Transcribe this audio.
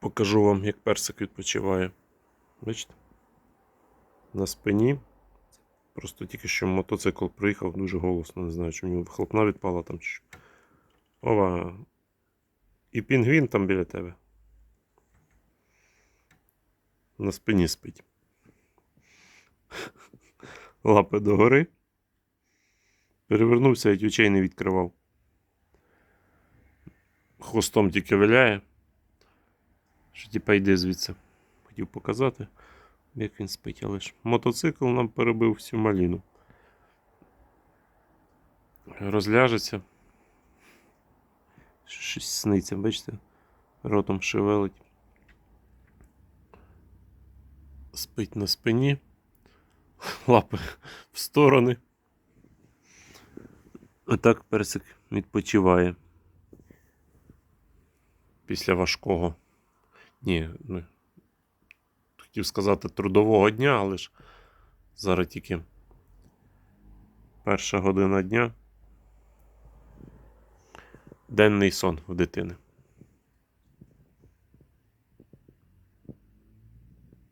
Покажу вам, як персик відпочиває. Бачите? На спині. Просто тільки що мотоцикл приїхав дуже голосно, не знаю, чи в нього хлопна відпала там чи що. Ова. І пінгвін там біля тебе. На спині спить. Лапи догори. Перевернувся і очей не відкривав. Хвостом тільки виляє. Що типа йди звідси. Хотів показати, як він спить, але ж мотоцикл нам перебив всю маліну. Розляжеться. Щось сниться, бачите? Ротом шевелить. Спить на спині. Лапи в сторони. Отак персик відпочиває. Після важкого. Ні, ну, хотів сказати трудового дня, але ж зараз тільки перша година дня. Денний сон в дитини.